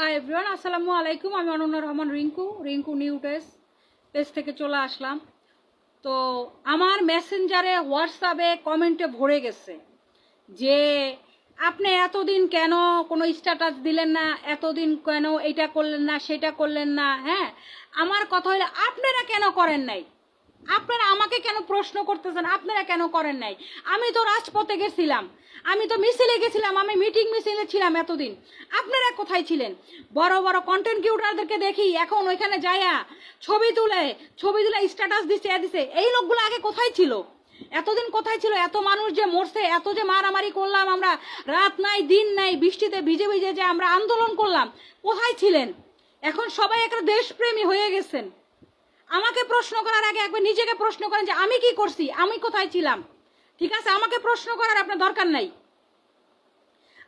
Hi everyone আসসালামু আলাইকুম আমি অনন্য রহমান রিঙ্কু রিঙ্কু নিউ নিউটেস পেজ থেকে চলে আসলাম। তো আমার মেসেঞ্জারে, হোয়াটসঅ্যাপে, কমেন্টে ভরে গেছে যে, আপনি এতদিন কেন কোনো স্ট্যাটাস দিলেন না? এতদিন কেন এইটা করলেন না, সেটা করলেন না? হ্যাঁ আমার কথা হলো আপনারা কেন করেন নাই? আপনারা আমাকে কেন প্রশ্ন করতেছেন? আপনারা কেন করেন নাই? আমি তো রাজপথে গেছিলাম। আমি তো মিছিলে গেছিলাম, আমি মিটিং মিছিলে ছিলাম এতদিন। আপনারা কোথায় ছিলেন? বড় বড় কন্টেন্ট কিউটারদেরকে দেখি, এখন ওইখানে যাইয়া ছবি তুলে ছবি তুলে স্ট্যাটাস দিচ্ছে এ দিচ্ছে এই লোকগুলো আগে কোথায় ছিল? এতদিন কোথায় ছিল? এত মানুষ যে মরছে, এত যে মারামারি করলাম আমরা, রাত নাই, দিন নাই, বৃষ্টিতে ভিজে ভিজে যে আমরা আন্দোলন করলাম, কোথায় ছিলেন? এখন সবাই একটা দেশপ্রেমী হয়ে গেছেন। আমাকে প্রশ্ন করার আগে একবার নিজেকে প্রশ্ন করেন যে আমি কি করছি? আমি কোথায় ছিলাম? ঠিক আছে? আমাকে প্রশ্ন করার আপনার দরকার নাই।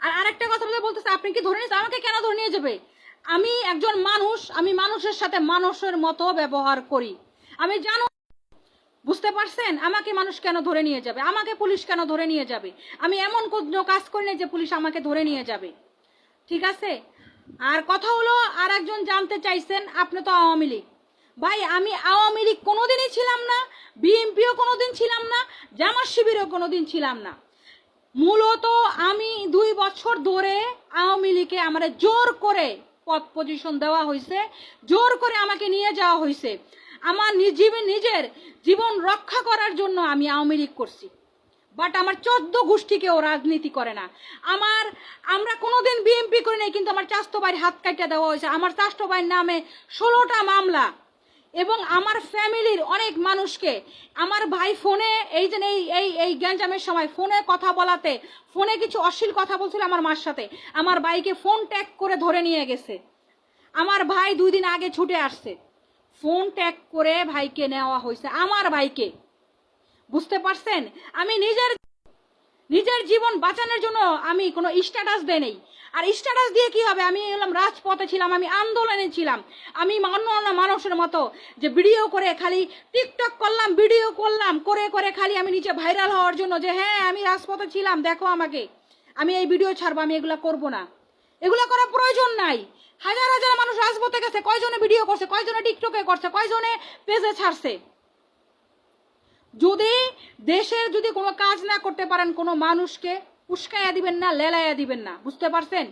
আর আরেকটা কথা বলে বলতেছে, আপনি কি ধরে নিয়েছেন? আমাকে কেন ধরে নিয়ে যাবে? আমি একজন মানুষ, আমি মানুষের সাথে মানুষের মতো ব্যবহার করি। আমি জানো, বুঝতে পারছেন? আমাকে মানুষ কেন ধরে নিয়ে যাবে? আমাকে পুলিশ কেন ধরে নিয়ে যাবে? আমি এমন কোনো কাজ করি না যে পুলিশ আমাকে ধরে নিয়ে যাবে। ঠিক আছে? আর কথা হলো আর একজন জানতে চাইছেন, আপনি তো আওয়ামী লীগ। ভাই, আমি আওয়ামী লীগ কোনোদিনই ছিলাম না, বিএনপিও কোনোদিন ছিলাম না, জামাত শিবিরও কোনোদিন ছিলাম না। মূলত আমি দুই বছর ধরে আওয়ামী লীগে আমার জোর করে পদ পজিশন দেওয়া হয়েছে জোর করে আমাকে নিয়ে যাওয়া হয়েছে আমার নিজ- নিজের জীবন রক্ষা করার জন্য আমি আওয়ামী লীগ করছি। বাট আমার চোদ্দ গোষ্ঠীকেও রাজনীতি করে না। আমার, আমরা কোনোদিন বিএমপি করি নাই, কিন্তু আমার চাস্তো হাত কাটিয়ে দেওয়া হয়েছে। আমার চাস্তো নামে ষোলোটা মামলা এবং আমার ফ্যামিলির অনেক মানুষকে, আমার ভাই ফোনে এই যে এই এই এই গ্যাঞ্জামের সময় ফোনে কথা বলাতে, ফোনে কিছু অশ্লীল কথা বলছিল আমার মার সাথে। আমার ভাইকে ফোন ট্যাগ করে ধরে নিয়ে গেছে। আমার ভাই দুই দিন আগে ছুটে আসছে। ফোন ট্যাগ করে ভাইকে নেওয়া হয়েছে, আমার ভাইকে। বুঝতে পারছেন? আমি নিজের নিজের জীবন বাঁচানোর জন্য আমি কোনো স্ট্যাটাস দেই নেই। আর স্ট্যাটাস দিয়ে কি হবে? আমি এলাম রাজপথে ছিলাম, আমি আন্দোলনে ছিলাম। আমি অন্য অন্য মানুষের মতো যে ভিডিও করে খালি টিকটক করলাম ভিডিও করলাম, করে করে খালি আমি নিচে ভাইরাল হওয়ার জন্য যে হ্যাঁ আমি রাজপথে ছিলাম, দেখো আমাকে। আমি এই ভিডিও ছাড়বো, আমি এগুলো করব না। এগুলো করার প্রয়োজন নাই। হাজার হাজার মানুষ রাজপথে গেছে, কয়জনে ভিডিও করছে, কয়জনে টিকটকে করছে, কয়জনে পেজে ছাড়ছে। যদি দেশের যদি কোনো কাজ না করতে পারেন, কোনো মানুষকে উস্কাইয়া দিবেন না, লেলাইয়া দিবেন না, বুঝতে পারছেন?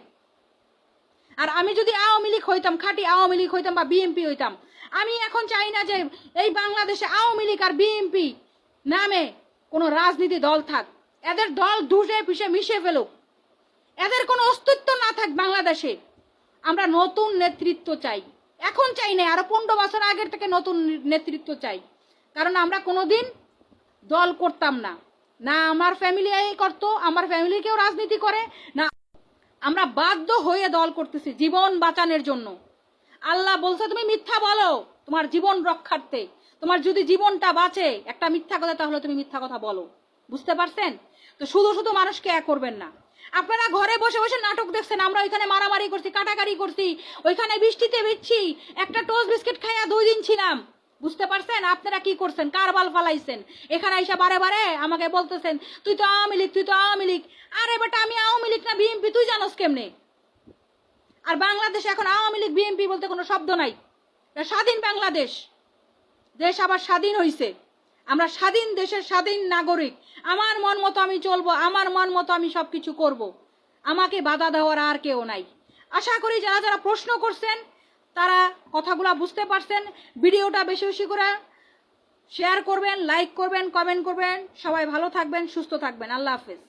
আর আমি যদি আওয়ামী লীগ হইতাম, খাঁটি আওয়ামী লীগ হইতাম বা বিএনপি হইতাম, আমি এখন চাই না যে এই বাংলাদেশে আওয়ামী লীগ আর বিএনপি নামে কোনো রাজনীতি দল থাক। এদের দল ধুসে পিষে মিশে ফেলুক। এদের কোনো অস্তিত্ব না থাক বাংলাদেশে। আমরা নতুন নেতৃত্ব চাই। এখন চাই না আরও পনেরো বছর আগের থেকে নতুন নেতৃত্ব চাই। কারণ আমরা কোনোদিন দল করতাম না। না আমার ফ্যামিলি এই করতো, আমার ফ্যামিলি কেউ রাজনীতি করে, না আমরা বাধ্য হয়ে দল করতেছি জীবন বাঁচানোর জন্য। আল্লাহ বলছে, তুমি মিথ্যা বলো তোমার জীবন রক্ষার্থে। তোমার যদি জীবনটা বাঁচে, একটা মিথ্যা কথা, তাহলে তুমি মিথ্যা কথা বলো। বুঝতে পারছেন? তো শুধু শুধু মানুষকে এক করবেন না। আপনারা ঘরে বসে বসে নাটক দেখছেন, আমরা ওইখানে মারামারি করছি কাটাকারি করছি, ওইখানে বৃষ্টিতে বিচ্ছি একটা টোস্ট বিস্কিট খাইয়া দুই দিন ছিলাম। বুঝতে পারছেন? আপনারা কি করছেন? কারবাল ফালাইছেন? এখানে এসে বারে বারে আমাকে বলতেছেন, তুই তো আওয়ামী লীগ, তুই তো আওয়ামী লীগ। আরে বেটা, আমি আওয়ামী লীগ না, বিএনপি, তুই জানোস কেমনে? আর বাংলাদেশে এখন আওয়ামী লীগ, বিএনপি বলতে কোনো শব্দ নাই। স্বাধীন বাংলাদেশ। দেশ আবার স্বাধীন হইছে। আমরা স্বাধীন দেশের স্বাধীন নাগরিক। আমার মন মতো আমি চলবো, আমার মন মতো আমি সব কিছু করব। আমাকে বাধা দেওয়ার আর কেউ নাই। আশা করি যারা যারা প্রশ্ন করছেন তারা কথাগুলো বুঝতে পারছেন, ভিডিওটা বেশি বেশি করে শেয়ার করবেন লাইক করবেন কমেন্ট করবেন। সবাই ভালো থাকবেন, সুস্থ থাকবেন। আল্লাহ হাফেজ।